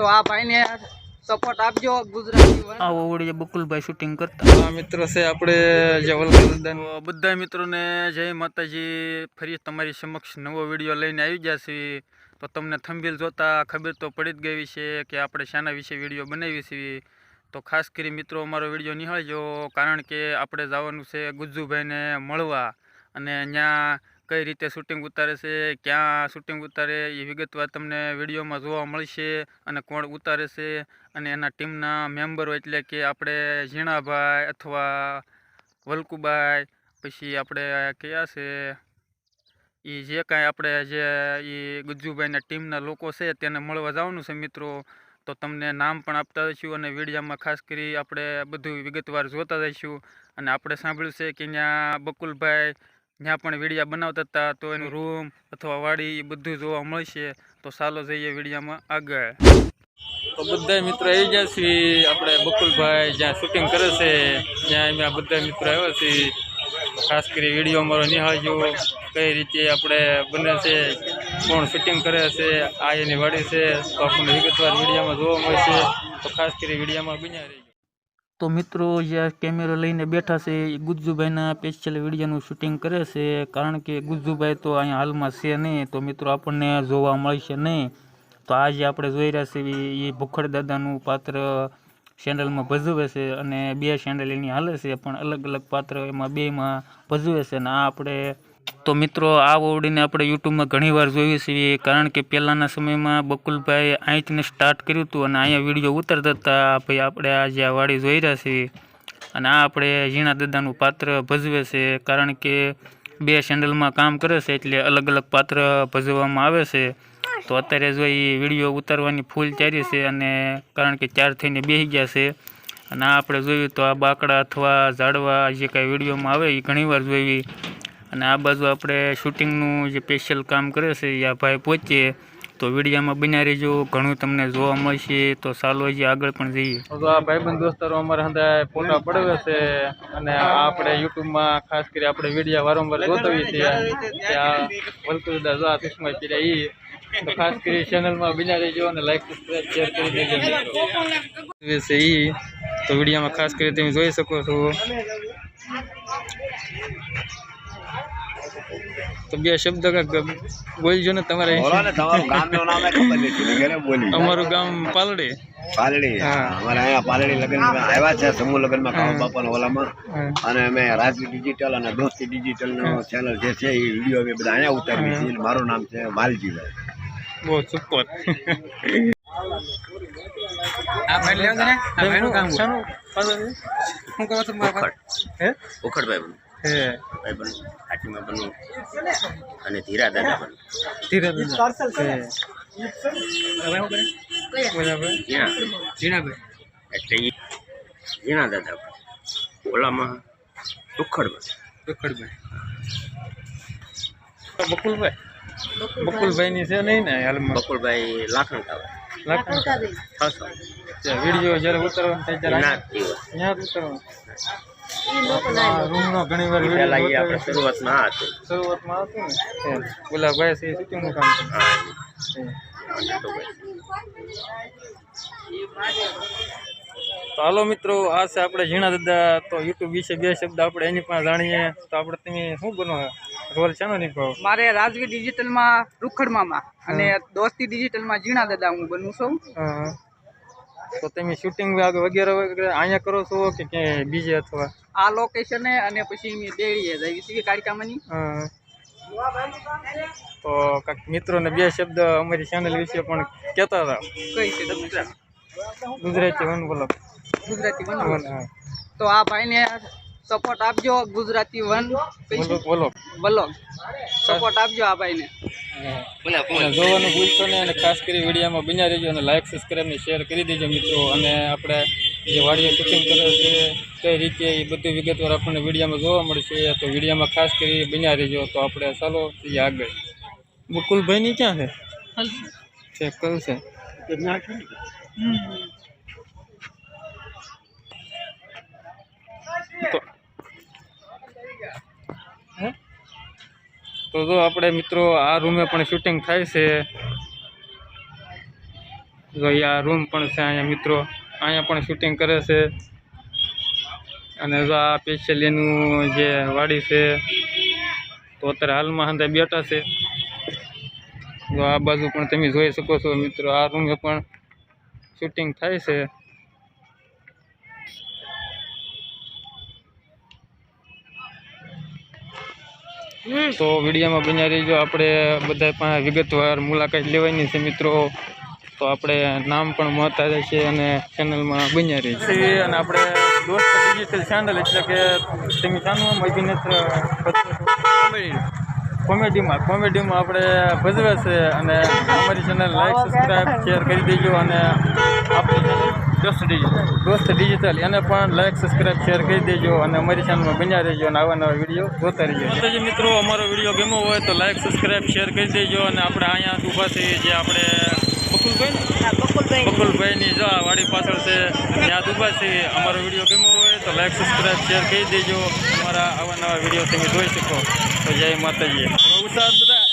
તો આ ભાઈને સપોર્ટ આપજો ગુજરાતી વન. આ બકુલભાઈ શૂટિંગ કરતા. આ મિત્રો છે આપણે જે વલગલદાન બધા મિત્રોને જય માતાજી. ફરી તમારી સમક્ષ નવો વીડિયો લઈને આવી ગયા છીએ તો તમને થંભીલ જોતા ખબર તો પડી જ ગઈ છે કે આપણે શાના વિશે વીડિયો બનાવી છીએ તો ખાસ કરી મિત્રો અમારો વીડિયો નિહાળજો કારણ કે આપણે જવાનું છે ગુજ્જુભાઈને મળવા. અને ત્યાં કઈ રીતે શૂટિંગ ઉતારે છે, ક્યાં શૂટિંગ ઉતારે, એ વિગતવાર તમને વિડીયોમાં જોવા મળશે અને કોણ ઉતારે છે અને એના ટીમના મેમ્બરો એટલે કે આપણે ઝીણાભાઈ અથવા વલકુભાઈ પછી આપણે કયા છે એ જે કાંઈ આપણે જે એ ગુજ્જુભાઈના ટીમના લોકો છે તેને મળવા જવાનું છે મિત્રો, તો તમને નામ પણ આપતા રહીશું અને વિડીયામાં ખાસ કરી આપણે બધું વિગતવાર જોતા રહીશું અને આપણે સાંભળ્યું છે કે ત્યાં બકુલભાઈ ત્યાં પણ વિડીયા બનાવતા હતા તો એનું રૂમ અથવા વાડી એ બધું જોવા મળશે. તો ચાલો જઈએ વિડીયામાં આગળ. તો બધા મિત્રો આવી ગયા છીએ. આપણે બકુલભાઈ જ્યાં શૂટિંગ કરે છે ત્યાં અમે આ બધા મિત્રો આવ્યા છીએ. ખાસ કરી વીડિયો અમારો નિહાળજો. કઈ રીતે આપણે બને છે કોણ શૂટિંગ કરે છે આ એની વાડી છે તો આપણને વિગતવાર વિડીયામાં જોવા મળશે. તો ખાસ કરી વિડીયામાં બન્યા રહીજો. તો મિત્રો જ્યાં કેમેરો લઈને બેઠા છે, એ ગુજ્જુભાઈના સ્પેશિયલ વિડીયોનું શૂટિંગ કરે છે. કારણ કે ગુજ્જુભાઈ તો અહીંયા હાલમાં છે નહીં, તો મિત્રો આપણને જોવા મળશે નહીં. તો આજે આપણે જોઈ રહ્યા છીએ, એ ભૂખડ દાદાનું પાત્ર સેન્ડલમાં ભજવે છે અને બે સેન્ડલ એની હાલે છે, પણ અલગ અલગ પાત્ર એમાં બેમાં ભજવે છે. અને આ આપણે તો મિત્રો, આ ઓવડીને આપણે યુટ્યુબમાં ઘણીવાર જોઈએ છીએ કારણ કે પહેલાંના સમયમાં બકુલભાઈ અહીંથી સ્ટાર્ટ કર્યું હતું અને અહીંયા વીડિયો ઉતરતા હતા. ભાઈ આપણે આ જે આ વાડી જોઈ રહ્યા છીએ. અને આ આપણે ઝીણા દાદાનું પાત્ર ભજવે છે કારણ કે બે સેન્ડલમાં કામ કરે છે એટલે અલગ અલગ પાત્ર ભજવવામાં આવે છે. તો અત્યારે જો એ વીડિયો ઉતારવાની ફૂલ ચારી છે અને કારણ કે ચાર થઈને બેસી ગયા છે. અને આ આપણે જોયું તો આ બાકડા અથવા ઝાડવા જે કાંઈ વિડીયોમાં આવે એ ઘણીવાર જોઈ અને આ બાજુ આપણે શૂટિંગનું જે સ્પેશિયલ કામ કરે છે એ આ ભાઈ પહોંચીએ તો વિડીયામાં બન્યા રહેજો ઘણું તમને જોવા મળશે તો ચાલો હજી આગળ પણ જઈએ. તો આ ભાઈબંધ દોસ્તારો અમારા હંધાય ફોટા પડવે છે અને આપણે યુટ્યુબમાં ખાસ કરી આપણે વિડીયા વારંવાર ગોતવીએ છીએ. આ વલકુદા જો આ ચશ્મા તો ખાસ કરી ચેનલમાં બન્યા રહેજો અને લાઈક સબસ્ક્રાઈબ શેર કરી દેજો છે એ તો વિડીયામાં ખાસ કરી તમે જોઈ શકો છો. તો બે શબ્દ બોલજો ને તમારે અમારું ગામ પાલડી. પાલડી અમારે અહીંયા પાલડી લગ્ન આવ્યા છે સમૂહ લગ્નમાં કાળો બાપાના ઓલામાં. અને અમે ડિજિટલ અને દોસ્તી ડિજિટલ નો ચેનલ જે છે એ વીડિયો અમે બધા અહીંયા ઉતારી છે મારું નામ છે માલજીભાઈ બહુ સુપર. આ ભાઈ લેવા દે ને આ ભાઈનું કામ શું કરો છો? હે? ઉખડભાઈ ભાઈ બનવું હાટીમાં બનવું. અને ધીરા દાદા પણ ધીરે ઝીણાભાઈ. એટલે ઝીણા દાદા. ઓલામાં ઉખડભાઈ બકુલભાઈ બકુલભાઈ. બકુલભાઈની છે નહીં ને હાલમાં? બકુલભાઈ લાખણ કાવા લાખ છસો વીડિયો જ્યારે ઉતરવાનું થાય ત્યારે ના ઉતારવાનો. રૂમનો ઘણી વાર આપણે શરૂઆતમાં શરૂઆતમાં ને? કામ. તો હાલો મિત્રો આ છે આપણે ઝીણા દાદા. તો યુટ્યુબ વિશે બે શબ્દ આપણે એની પણ જાણીએ. તો આપણે તમે શું બનો? રોલ છે ને નિભાવ? મારે રાજવી ડિજિટલમાં રૂખડ મામા અને દોસ્તી ડિજિટલમાં ઝીણા દાદા હું બનું છું. હા. તો તમે શૂટિંગ વગેરે વગેરે અહીંયા કરો છો કે ક્યાંય બીજે અથવા? આ લોકેશને અને પછી અમે દેડીએ જઈએ છીએ કાર્યક્રમની. તો કાંઈક મિત્રોને બે શબ્દ અમારી ચેનલ વિશે પણ કહેતા હતા. કઈ છે ગુજરાતી વન બોલો ગુજરાતી વન તો આ ભાઈને સપોર્ટ આપજો ગુજરાતી વન બોલો બોલો બ્લોગ સપોર્ટ આપજો આ ભાઈને. જોવાનું ભૂલશો નહીં અને ખાસ કરી વિડીયોમાં બન્યા રહેજો અને લાઇક સબસ્ક્રાઈબ ને શેર કરી દેજો મિત્રો. અને આપણે જે વાડીએ શૂટિંગ કરે છે કઈ રીતે એ બધું વિગતવાર આપણને વિડીયોમાં જોવા મળશે તો વિડીયોમાં ખાસ કરી બન્યા રહેજો. તો આપણે ચાલો જઈએ આગળ. બકુલભાઈની ક્યાં છે? ચેક કરું છે? તો તો જો આપણે મિત્રો આ રૂમે પણ શૂટિંગ થાય છે. જો અહીંયા રૂમ પણ છે અહીંયા મિત્રો. અહીંયા પણ શૂટિંગ કરે છે. અને જો આ સ્પેશિયલ એનું જે વાડી છે, તો અત્યારે હાલમાં હંધા બેઠા છે. જો આ બાજુ પણ તમે જોઈ શકો છો મિત્રો, આ રૂમે પણ શૂટિંગ થાય છે. તો વિડીયોમાં બન્યા રહીજો. આપણે બધા પણ વિગતવાર મુલાકાત લેવાની છે મિત્રો. તો આપણે નામ પણ મળતા છે અને ચેનલમાં બન્યા રહી છે અને આપણે દોસ્ત ડિજિટલ ચેનલ એટલે કે તમે જાણવામાં અભિનેત્ર કોમેડીમાં કોમેડીમાં આપણે ભજવે છે અને અમારી ચેનલ લાઈક સબસ્ક્રાઈબ શેર કરી દેજો અને આપણી દોસ્ત ડિજિટલ ડોસ્ટ ડિજિટલ એને પણ લાઈક સબસ્ક્રાઈબ શેર કરી દેજો અને અમારી ચેનલમાં બન્યા રહેજો અને આવા નવા વીડિયો જોતા રહેજો. માતાજી મિત્રો અમારો વીડિયો ગમ્યો હોય તો લાઈક સબસ્ક્રાઈબ શેર કરી દેજો અને આપણે અહીંયા ઊભા છીએ જે આપણે બકુલભાઈ ને? બકુલભાઈની જો આ વાડી પાછળ છે. ત્યાં ઊભા છે અમારો વીડિયો ગમ્યો હોય તો લાઈક સબસ્ક્રાઈબ શેર કરી દેજો. અમારા આવા નવા વીડિયો તમે જોઈ શકો. તો જય માતાજી. ઉતાર બધા